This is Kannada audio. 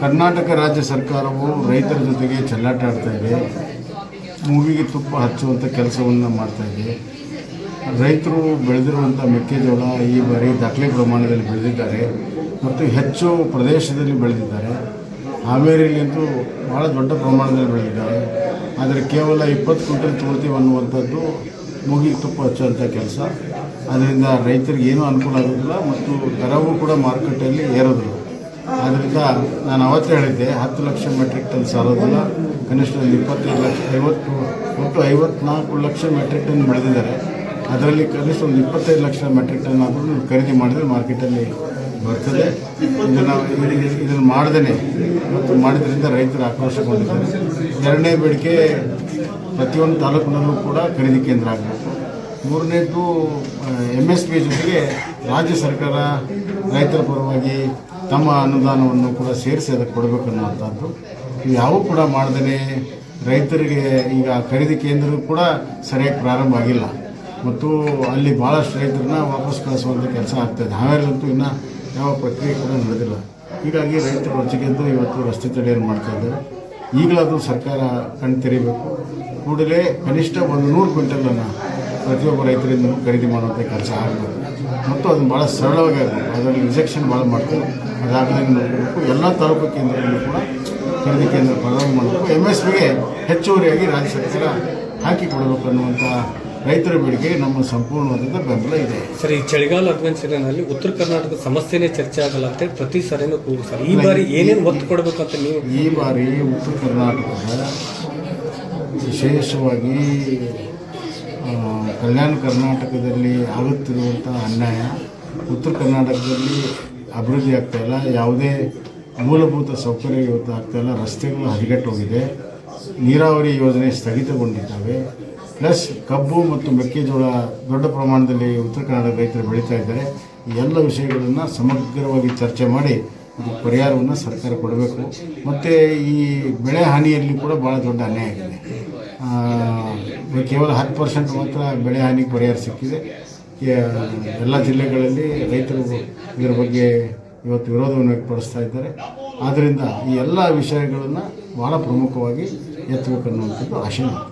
ಕರ್ನಾಟಕ ರಾಜ್ಯ ಸರ್ಕಾರವು ರೈತರ ಜೊತೆಗೆ ಚೆಲ್ಲಾಟ ಆಡ್ತಾ ಇದೆ. ಮೂವಿಗೆ ತುಪ್ಪ ಹಚ್ಚುವಂಥ ಕೆಲಸವನ್ನು ಮಾಡ್ತಾ ಇದೆ. ರೈತರು ಬೆಳೆದಿರುವಂಥ ಮೆಕ್ಕೆಜೋಳ ಈ ಬಾರಿ ದಾಖಲೆ ಪ್ರಮಾಣದಲ್ಲಿ ಬೆಳೆದಿದ್ದಾರೆ. ಮತ್ತು ಹೆಚ್ಚು ಪ್ರದೇಶದಲ್ಲಿ ಬೆಳೆದಿದ್ದಾರೆ. ಹಾವೇರಿಯಲ್ಲಂತೂ ಭಾಳ ದೊಡ್ಡ ಪ್ರಮಾಣದಲ್ಲಿ ಬೆಳೆದಿದ್ದಾರೆ. ಆದರೆ ಕೇವಲ ಇಪ್ಪತ್ತು ಕ್ವಿಂಟಲ್ ತೋರ್ತೀವಿ ಅನ್ನುವಂಥದ್ದು ಮೂಗಿಗೆ ತುಪ್ಪ ಹಚ್ಚುವಂಥ ಕೆಲಸ. ಅದರಿಂದ ರೈತರಿಗೆ ಏನೂ ಅನುಕೂಲ ಆಗೋದಿಲ್ಲ ಮತ್ತು ದರವೂ ಕೂಡ ಮಾರುಕಟ್ಟೆಯಲ್ಲಿ ಏರೋದಿಲ್ಲ. ಆದ್ದರಿಂದ ನಾನು ಅವತ್ತೇ ಹೇಳಿದ್ದೆ, ಹತ್ತು ಲಕ್ಷ ಮೆಟ್ರಿಕ್ ಟನ್ ಸಾಲೋದಿಲ್ಲ. ಕನಿಷ್ಠ ಒಂದು ಇಪ್ಪತ್ತೈದು ಲಕ್ಷ, ಐವತ್ತು, ಒಟ್ಟು ಐವತ್ನಾಲ್ಕು ಲಕ್ಷ ಮೆಟ್ರಿಕ್ ಟನ್ ಬೆಳೆದಿದ್ದಾರೆ. ಅದರಲ್ಲಿ ಕನಿಷ್ಠ ಒಂದು ಇಪ್ಪತ್ತೈದು ಲಕ್ಷ ಮೆಟ್ರಿಕ್ ಟನ್ ಆದರೂ ಖರೀದಿ ಮಾಡಿದರೆ ಮಾರ್ಕೆಟಲ್ಲಿ ಬರ್ತದೆ. ಇದನ್ನು ಇದನ್ನು ಮಾಡ್ದೇ ಮತ್ತು ಮಾಡಿದ್ರಿಂದ ರೈತರು ಆಕ್ರೋಶಗೊಂಡಿದ್ದಾರೆ. ಎರಡನೇ ಬೇಡಿಕೆ ಪ್ರತಿಯೊಂದು ತಾಲೂಕಿನಲ್ಲೂ ಕೂಡ ಖರೀದಿ ಕೇಂದ್ರ ಆಗಬೇಕು. ಮೂರನೇದು ಎಂ ಎಸ್ ಪಿ ಜೊತೆಗೆ ರಾಜ್ಯ ಸರ್ಕಾರ ರೈತರ ಪರವಾಗಿ ತಮ್ಮ ಅನುದಾನವನ್ನು ಕೂಡ ಸೇರಿಸಿ ಅದಕ್ಕೆ ಕೊಡಬೇಕು ಅನ್ನುವಂಥದ್ದು. ಯಾವೂ ಕೂಡ ಮಾಡ್ದೇ ರೈತರಿಗೆ ಈಗ ಖರೀದಿ ಕೇಂದ್ರ ಕೂಡ ಸರಿಯಾಗಿ ಪ್ರಾರಂಭ ಆಗಿಲ್ಲ. ಮತ್ತು ಅಲ್ಲಿ ಭಾಳಷ್ಟು ರೈತರನ್ನ ವಾಪಸ್ ಕಳಿಸುವಂಥ ಕೆಲಸ ಆಗ್ತಾಯಿದೆ ಹಾವೇರಿಲಂತೂ ಇನ್ನೂ ಯಾವ ಪ್ರಕ್ರಿಯೆ ಕೂಡ ನಡೆದಿಲ್ಲ. ಹೀಗಾಗಿ ರೈತರು ರೊಚ್ಚಿಗೆದ್ದು ಇವತ್ತು ರಸ್ತೆ ತಡೆಯನ್ನು ಮಾಡ್ತಾ ಇದ್ದಾರೆ. ಈಗಲಾದರೂ ಸರ್ಕಾರ ಕಣ್ತಿರಿಬೇಕು ಕೂಡಲೇ ಕನಿಷ್ಠ ಒಂದು ನೂರು ಕ್ವಿಂಟಲನ್ನು ಪ್ರತಿಯೊಬ್ಬ ರೈತರಿಂದ ಖರೀದಿ ಮಾಡುವಂಥ ಕೆಲಸ ಆಗಬೇಕು ಮತ್ತು ಅದನ್ನು ಭಾಳ ಸರಳವಾಗಿ ಆಗಬೇಕು ಅದರಲ್ಲಿ ರಿಜೆಕ್ಷನ್ ಭಾಳ ಮಾಡ್ತಾರೆ. ಅದಾಗದೇ ನೋಡಬೇಕು ಎಲ್ಲ ತಾಲೂಕು ಕೇಂದ್ರಗಳಲ್ಲೂ ಕೂಡ ಖರೀದಿ ಕೇಂದ್ರ ಪ್ರಾರಂಭ ಮಾಡಬೇಕು. ಎಂ ಎಸ್ ಪಿಗೆ ಹೆಚ್ಚುವರಿಯಾಗಿ ರಾಜ್ಯ ಸರ್ಕಾರ ಹಾಕಿ ಕೊಡಬೇಕು ಅನ್ನುವಂಥ ರೈತರ ಬೇಡಿಕೆ ನಮ್ಮ ಸಂಪೂರ್ಣವಾದಂಥ ಬೆಂಬಲ ಇದೆ. ಸರ್ ಈ ಚಳಿಗಾಲ ಅಡ್ವೆಂಚರ್ನಲ್ಲಿ ಉತ್ತರ ಕರ್ನಾಟಕದ ಸಮಸ್ಯೆನೇ ಚರ್ಚೆ ಆಗಲ್ಲ ಅಂತ ಪ್ರತಿ ಸಾರಿನೂ ಕೂರು ಸರ್ ಈ ಬಾರಿ ಏನೇನು ಒತ್ತು ಕೊಡಬೇಕು ಅಂತ ನೀವು ಈ ಬಾರಿ ಉತ್ತರ ಕರ್ನಾಟಕದ ವಿಶೇಷವಾಗಿ ಕಲ್ಯಾಣ ಕರ್ನಾಟಕದಲ್ಲಿ ಆಗುತ್ತಿರುವಂಥ ಅನ್ಯಾಯ ಉತ್ತರ ಕರ್ನಾಟಕದಲ್ಲಿ ಅಭಿವೃದ್ಧಿ ಆಗ್ತಾಯಿಲ್ಲ ಯಾವುದೇ ಮೂಲಭೂತ ಸೌಕರ್ಯ ಇವತ್ತು ಆಗ್ತಾಯಿಲ್ಲ ರಸ್ತೆಗಳು ಹದಗೆಟ್ಟೋಗಿದೆ. ನೀರಾವರಿ ಯೋಜನೆ ಸ್ಥಗಿತಗೊಂಡಿದ್ದಾವೆ. ಪ್ಲಸ್ ಕಬ್ಬು ಮತ್ತು ಮೆಕ್ಕೆಜೋಳ ದೊಡ್ಡ ಪ್ರಮಾಣದಲ್ಲಿ ಉತ್ತರ ಕನ್ನಡ ರೈತರು ಬೆಳೀತಾ ಇದ್ದಾರೆ. ಎಲ್ಲ ವಿಷಯಗಳನ್ನು ಸಮಗ್ರವಾಗಿ ಚರ್ಚೆ ಮಾಡಿ ಪರಿಹಾರವನ್ನು ಸರ್ಕಾರ ಕೊಡಬೇಕು. ಮತ್ತು ಈ ಬೆಳೆ ಹಾನಿಯಲ್ಲಿ ಕೂಡ ಭಾಳ ದೊಡ್ಡ ಅನ್ಯಾಯ ಆಗಿದೆ. ಕೇವಲ ಹತ್ತು ಪರ್ಸೆಂಟ್ ಮಾತ್ರ ಬೆಳೆ ಹಾನಿಗೆ ಪರಿಹಾರ ಸಿಕ್ಕಿದೆ ಎಲ್ಲ ಜಿಲ್ಲೆಗಳಲ್ಲಿ ರೈತರು ಇದರ ಬಗ್ಗೆ ಇವತ್ತು ವಿರೋಧವನ್ನು ವ್ಯಕ್ತಪಡಿಸ್ತಾ ಇದ್ದಾರೆ ಆದ್ದರಿಂದ ಈ ಎಲ್ಲ ವಿಷಯಗಳನ್ನು ಭಾಳ ಪ್ರಮುಖವಾಗಿ ಎತ್ತಬೇಕನ್ನುವಂಥದ್ದು ಆಶೆ ನನ್ನದು.